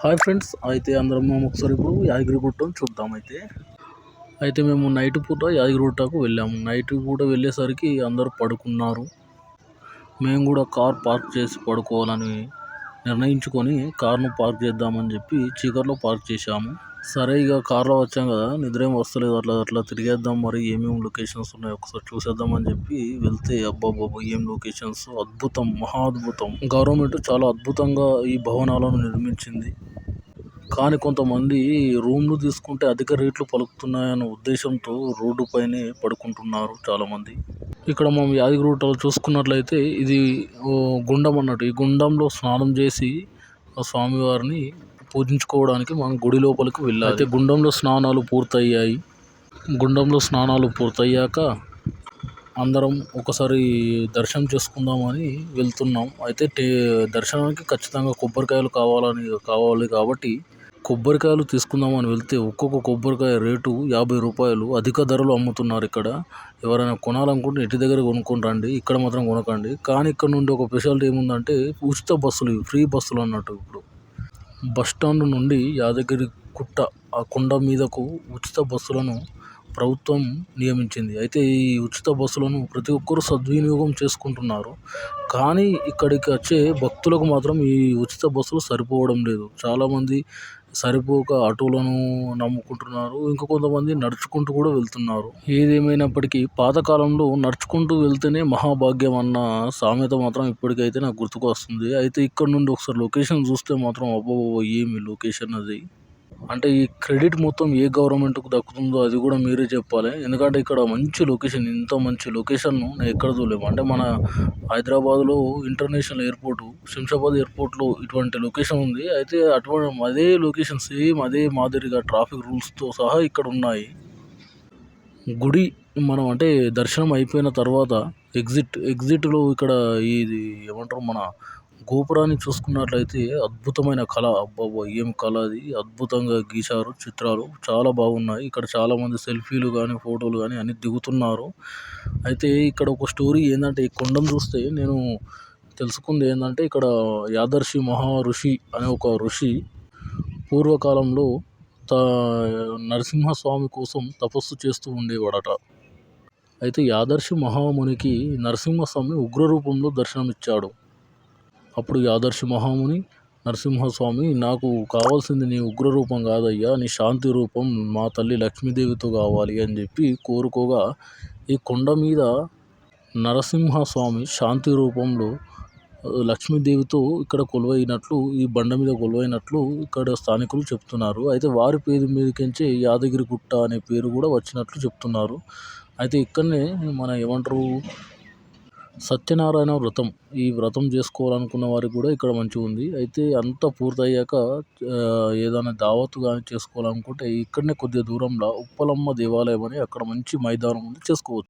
Hi friends అయితే అందరం మేము ఒకసారి ఇప్పుడు యాదగిరిగుట్టను చూద్దాం అయితే. అయితే మేము నైట్ పూట యాదగిరిగుట్టకు వెళ్ళాము. నైట్ పూట వెళ్ళేసరికి అందరూ పడుకున్నారు. మేము కూడా కార్ పార్క్ చేసి పడుకోవాలని నిర్ణయించుకొని కార్ను పార్క్ చేద్దామని చెప్పి చీకట్లో పార్క్ చేశాము. సరే ఇక కార్లో వచ్చాం కదా. నిద్ర ఏం వస్తలేదు. అట్లా అట్లా తిరిగేద్దాం. మరి ఏమేమి లొకేషన్స్ ఉన్నాయి ఒకసారి చూసేద్దాం అని చెప్పి వెళ్తే అబ్బాబాబు ఏం లొకేషన్స్? అద్భుతం మహా అద్భుతం గవర్నమెంట్ చాలా అద్భుతంగా ఈ భవనాలను నిర్మించింది. కానీ కొంతమంది రూమ్లు తీసుకుంటే అధిక రేట్లు పలుకుతున్నాయన్న ఉద్దేశంతో రోడ్డు పైనే పడుకుంటున్నారు చాలామంది. ఇక్కడ మనం యాదగిరిగుట్టలో చూసుకున్నట్లయితే ఇది ఓ గుండం అన్నట్టు. ఈ గుండంలో స్నానం చేసి ఆ స్వామివారిని పూజించుకోవడానికి మనం గుడి లోపలికి వెళ్ళాలి. అయితే గుండంలో స్నానాలు పూర్తయ్యాయి. గుండంలో స్నానాలు పూర్తయ్యాక అందరం ఒకసారి దర్శనం చేసుకుందామని వెళ్తున్నాం. అయితే టే దర్శనానికి ఖచ్చితంగా కొబ్బరికాయలు కావాలని కావాలి కాబట్టి కొబ్బరికాయలు తీసుకుందామని వెళ్తే ఒక్కొక్క కొబ్బరికాయ రేటు యాభై రూపాయలు. అధిక ధరలు అమ్ముతున్నారు ఇక్కడ. ఎవరైనా కొనాలనుకుంటే ఇంటి దగ్గర కొనుక్కొని రండి. ఇక్కడ మాత్రం కొనకండి. కానీ ఇక్కడ నుండి ఒక స్పెషాలిటీ ఏముందంటే ఉచిత బస్సులు ఫ్రీ బస్సులు అన్నట్టు ఇప్పుడు. బస్ స్టాండ్ నుండి యాదగిరి గుట్ట ఆ కొండ మీదకు ఉచిత బస్సులను ప్రభుత్వం నియమించింది. అయితే ఈ ఉచిత బస్సులను ప్రతి ఒక్కరూ సద్వినియోగం చేసుకుంటున్నారు. కానీ ఇక్కడికి వచ్చే భక్తులకు మాత్రం ఈ ఉచిత బస్సులు సరిపోవడం లేదు. చాలామంది సరిపోక ఆటోలను నమ్ముకుంటున్నారు. ఇంకా కొంతమంది నడుచుకుంటూ కూడా వెళ్తున్నారు. ఏదేమైనప్పటికీ పాతకాలంలో నడుచుకుంటూ వెళ్తేనే మహాభాగ్యం అన్న సామెత మాత్రం ఇప్పటికైతే నాకు గుర్తుకు వస్తుంది. అయితే ఇక్కడ నుండి ఒకసారి లొకేషన్ చూస్తే మాత్రం అబ్బో ఏమి లొకేషన్ అది? అంటే ఈ క్రెడిట్ మొత్తం ఏ గవర్నమెంట్కు దక్కుతుందో అది కూడా మీరే చెప్పాలి. ఎందుకంటే ఇక్కడ మంచి లొకేషన్ ఇంత మంచి లొకేషన్ను నేను ఎక్కడ చూడలేము. అంటే మన హైదరాబాద్లో ఇంటర్నేషనల్ ఎయిర్పోర్టు శంషాబాద్ ఎయిర్పోర్ట్లో ఇటువంటి లొకేషన్ ఉంది. అయితే అటువంటి అదే లొకేషన్ సేమ్ అదే మాదిరిగా ట్రాఫిక్ రూల్స్తో సహా ఇక్కడ ఉన్నాయి. గుడి మనం అంటే దర్శనం అయిపోయిన తర్వాత ఎగ్జిట్ ఎగ్జిట్లో ఇక్కడ ఇది ఏమంటారు మన గోపురాన్ని చూసుకున్నట్లయితే అద్భుతమైన కళ. అబ్బబ్బా! ఏం కళ అది? అద్భుతంగా గీశారు చిత్రాలు. చాలా బాగున్నాయి. ఇక్కడ చాలామంది సెల్ఫీలు కానీ ఫోటోలు కానీ అన్ని దిగుతున్నారు. అయితే ఇక్కడ ఒక స్టోరీ ఏంటంటే ఈ కొండను చూస్తే నేను తెలుసుకుంది ఏంటంటే ఇక్కడ యాదర్శి మహా ఋషి అనే ఒక ఋషి పూర్వకాలంలో త నరసింహస్వామి కోసం తపస్సు చేస్తూ ఉండేవాడట. అయితే యాదర్శి మహామునికి నరసింహస్వామి ఉగ్రరూపంలో దర్శనమిచ్చాడు. అప్పుడు యాదర్శి మహాముని నరసింహస్వామి నాకు కావాల్సింది నీ ఉగ్రరూపం కాదయ్యా నీ శాంతి రూపం మా తల్లి లక్ష్మీదేవితో కావాలి అని చెప్పి కోరుకోగా ఈ కొండ మీద నరసింహస్వామి శాంతి రూపంలో లక్ష్మీదేవితో ఇక్కడ కొలువైనట్లు ఈ బండ మీద కొలువైనట్లు ఇక్కడ స్థానికులు చెప్తున్నారు. అయితే వారి పేరు మీదకించే యాదగిరి గుట్ట అనే పేరు కూడా వచ్చినట్లు చెప్తున్నారు. అయితే ఇక్కడనే మన ఏమంటారు సత్యనారాయణ వ్రతం. ఈ వ్రతం చేసుకోవాలనుకున్న వారికి కూడా ఇక్కడ మంచిగా ఉంది. అయితే అంతా పూర్తయ్యాక ఏదైనా దావత్ కానీ చేసుకోవాలనుకుంటే ఇక్కడనే కొద్దిగా దూరంలో ఉప్పలమ్మ దేవాలయం అని అక్కడ మంచి మైదానం ఉంది. చేసుకోవచ్చు.